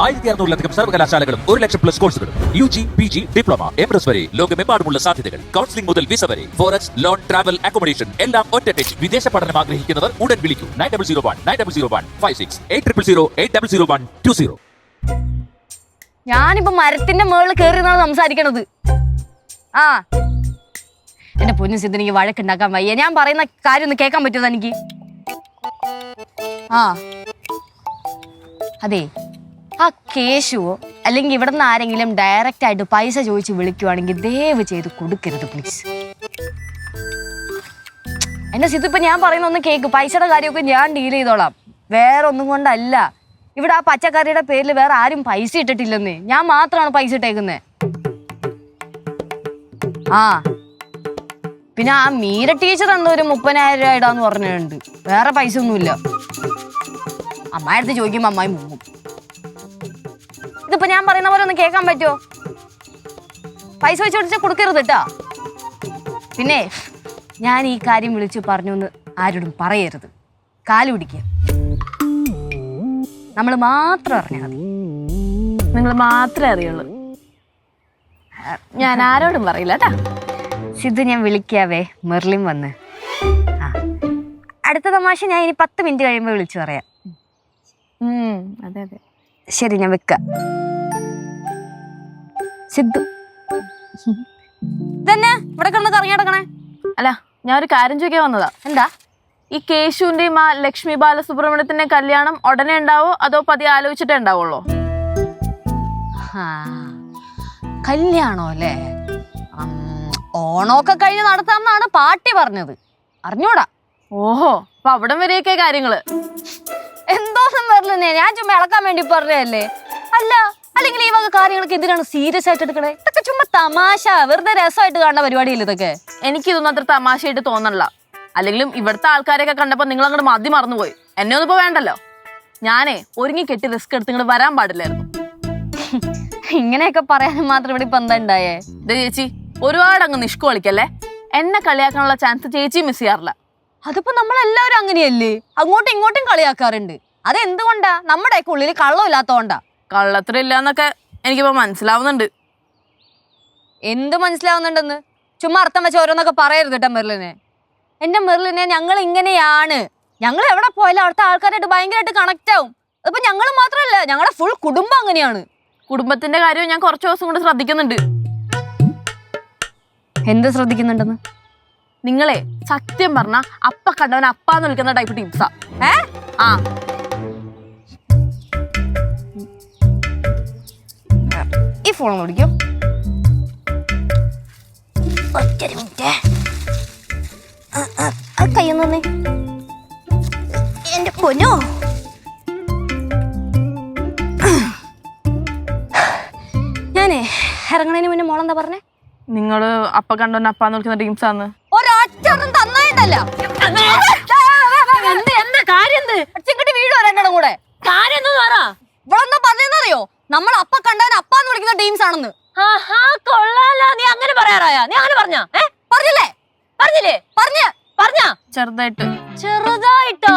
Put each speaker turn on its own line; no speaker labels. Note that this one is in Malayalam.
ആയിരത്തി അറുന്നൂറിലധികം സർവകലാശാലകളും ഒരു ലക്ഷം പ്ലസ് കോഴ്സുകളും U G P G diploma M S വരെ ലോകമെമ്പാടുമുള്ള സാധ്യതകൾ. കൗൺസിലിംഗ് മുതൽ വിസ വരെ. ഫോറക്സ് ലോൺ ട്രാവൽ അക്കോമഡേഷൻ എല്ലാം ഒറ്റ ടെച്ച് വിദേശ പഠനം ആഗ്രഹിക്കുന്നവർ ഉടൻ വിളിക്കൂ. Nine double zero one nine double zero one five six eight triple zero eight double zero one two zero.
ഞാനിപ്പോ മരത്തിന്റെ മുകളിൽ കയറി സംസാരിക്കണത്. ആ. എന്റെ പൊന്നു സിദ്ധ എനിക്ക് വഴക്കുണ്ടാക്കാൻ വയ്യ. ഞാൻ പറയുന്ന കാര്യം ഒന്ന് കേൾക്കാൻ പറ്റുമോ എനിക്ക് ആ. അതെ. ആ കേശുവോ? അല്ലെങ്കിൽ ഇവിടെ നിന്ന് ആരെങ്കിലും ഡയറക്റ്റ് ആയിട്ട് പൈസ ചോദിച്ച് വിളിക്കുവാണെങ്കിൽ ദയവ് ചെയ്ത് കൊടുക്കരുത് പ്ലീസ് എന്നെ ഇപ്പൊ ഞാൻ പറയുന്ന ഒന്ന് കേക്ക്. പൈസയുടെ കാര്യമൊക്കെ ഞാൻ ഡീൽ ചെയ്തോളാം. വേറെ ഒന്നും കൊണ്ടല്ല. ഇവിടെ ആ പച്ചക്കറിയുടെ പേരിൽ വേറെ ആരും പൈസ ഇട്ടിട്ടില്ലെന്ന്. ഞാൻ മാത്രമാണ് പൈസ ഇട്ടേക്കുന്നത് ആ. പിന്നെ ആ മീര ടീച്ചർ എന്തോ ഒരു മുപ്പതിനായിരം രൂപ ഇടാന്ന് പറഞ്ഞിട്ടുണ്ട്. വേറെ പൈസ ഒന്നുമില്ല. അമ്മായിടത്ത് ചോദിക്കുമ്പോ അമ്മായി മുങ്ങും. ഇതിപ്പോ ഞാൻ പറയുന്ന പോലെ ഒന്ന് കേൾക്കാൻ പറ്റുമോ പൈസ വെച്ച് കൊടുത്താൽ കൊടുക്കരുത് കേട്ടാ പിന്നെ ഞാൻ ഈ കാര്യം വിളിച്ചു പറഞ്ഞു എന്ന് ആരോടും പറയരുത്. കാൽ പിടിക്കുക നമ്മൾ മാത്രം അറിഞ്ഞാൽ മതി.
നിങ്ങൾ മാത്രമേ അറിയുള്ളൂ. ഞാൻ ആരോടും പറയില്ല കേട്ടാ
സിദ്ധു ഞാൻ വിളിക്കാവേ മെർലിൻ വന്ന്. ആ. അടുത്ത തമാശ ഞാൻ ഇനി പത്ത് മിനിറ്റ് കഴിയുമ്പോൾ വിളിച്ചു പറയാം.
അതെ അതെ.
ശരി ഞാൻ വെക്ക. സിദ്ധു. തന്നെ ഇവിടെ കിടന്ന് കറങ്ങി കിടക്കണേ
അല്ല ഞാൻ ഒരു കാര്യം ചോദിക്കാൻ വന്നതാ.
എന്താ?
ഈ കേശുവിന്റെയും ആ ലക്ഷ്മി ബാലസുബ്രഹ്മണ്യത്തിന്റെ കല്യാണം ഉടനെ ഉണ്ടാവോ അതോ പതി ആലോചിച്ചിട്ടേ ഉണ്ടാവുള്ളൂ?
കല്യാണോ അല്ലേ? ഓണമൊക്കെ കഴിഞ്ഞ് നടത്താമെന്നാണ് പാട്ടി പറഞ്ഞത്. അറിഞ്ഞൂടാ?
ഓഹോ അപ്പൊ അവിടം വരെയൊക്കെ കാര്യങ്ങൾ.
എന്തോന്നും പറഞ്ഞേ ഞാൻ ചുമ്മാ ഇളക്കാൻ വേണ്ടി പറഞ്ഞതല്ലേ? അല്ല അല്ലെങ്കിൽ ഈ വക കാര്യങ്ങളൊക്കെ എന്തിനാണ് സീരിയസ് ആയിട്ട് എടുക്കണേ? ഇതൊക്കെ ചുമ്മാ തമാശ. വെറുതെ രസമായിട്ട് കാണുന്ന പരിപാടിയല്ലേ ഇതൊക്കെ?
എനിക്ക് ഇതൊന്നും അത്ര തമാശയായിട്ട് തോന്നണില്ല. അല്ലെങ്കിലും ഇവിടുത്തെ ആൾക്കാരെയൊക്കെ കണ്ടപ്പോൾ നിങ്ങൾ അങ്ങോട്ട് മതി മറന്നുപോയി. എന്നെ ഒന്നും ഇപ്പൊ വേണ്ടല്ലോ. ഞാനേ ഒരുങ്ങി കെട്ടി റിസ്ക് എടുത്ത് ഇങ്ങോട്ട് വരാൻ പാടില്ലായിരുന്നു.
ഇങ്ങനെയൊക്കെ പറയാൻ മാത്രം ഇവിടെ ഇപ്പൊ എന്താ ഉണ്ടായേ
ഇത് ചേച്ചി ഒരുപാട് അങ്ങ് നിഷ്കു കളിക്കല്ലേ എന്നെ കളിയാക്കാനുള്ള ചാൻസ് ചേച്ചി മിസ് ചെയ്യാറില്ല.
അതിപ്പോ നമ്മളെല്ലാവരും അങ്ങനെയല്ലേ? അങ്ങോട്ടും ഇങ്ങോട്ടും കളിയാക്കാറുണ്ട്. അത് എന്തുകൊണ്ടാ നമ്മുടെ ഉള്ളിൽ കള്ളമില്ലാത്തോണ്ടാ
കള്ളത്തിലില്ല എന്നൊക്കെ എനിക്കിപ്പോ മനസ്സിലാവുന്നുണ്ട്.
എന്ത് മനസ്സിലാവുന്നുണ്ടെന്ന്? ചുമ്മാ അർത്ഥം വെച്ച് ഓരോന്നൊക്കെ പറയരുത് കേട്ടോ മെറിലിനെ എന്റെ മെറിലിനെ ഞങ്ങൾ ഇങ്ങനെയാണ്. ഞങ്ങൾ എവിടെ പോയാലും അവിടുത്തെ ആൾക്കാരായിട്ട് ഭയങ്കരമായിട്ട് കണക്ട് ആവും. അതിപ്പോ ഞങ്ങൾ മാത്രമല്ല ഞങ്ങളുടെ ഫുൾ കുടുംബം അങ്ങനെയാണ്.
കുടുംബത്തിന്റെ കാര്യം ഞാൻ കുറച്ച് ദിവസം കൊണ്ട് ശ്രദ്ധിക്കുന്നുണ്ട്.
എന്ത് ശ്രദ്ധിക്കുന്നുണ്ടെന്ന്?
നിങ്ങളെ സത്യം പറഞ്ഞ അപ്പ കണ്ടവൻ അപ്പാന്ന് വിളിക്കുന്ന ടൈപ്പ് ടീംസാ
ഏ?
ആ.
ഫോൺ വിളിക്കും. ഒറ്റൊരു മിനിറ്റ്. കയ്യൊന്നു തന്നെ. എന്റെ പൊന്നോ? ഞാനേ ഇറങ്ങണതിന് മുന്നേ മോളെന്താ പറഞ്ഞേ?
നിങ്ങൾ അപ്പ കണ്ടവൻ അപ്പാന്ന് വിളിക്കുന്ന ടീംസാന്ന്
ഒരൊറ്റൊന്നും തന്നായിട്ടല്ല എന്ത് എന്ത് കാര്യം എന്ത്? ചിങ്കിട്ട് വീട് രണ്ടെണ്ണം കൂടെ. കാര്യം എന്താ പറ. ഇവളെന്താ പറഞ്ഞെന്നറിയോ നമ്മൾ അപ്പ കണ്ടവൻ അപ്പാന്ന് വിളിക്കുന്ന ടീംസ് ആണെന്ന്. കൊള്ളാലോ. നീ അങ്ങനെ പറയാറായാ? നീ അങ്ങനെ പറഞ്ഞ? പറഞ്ഞില്ലേ? പറഞ്ഞില്ലേ? പറഞ്ഞ. പറഞ്ഞ?
ചെറുതായിട്ട്.
ചെറുതായിട്ടോ?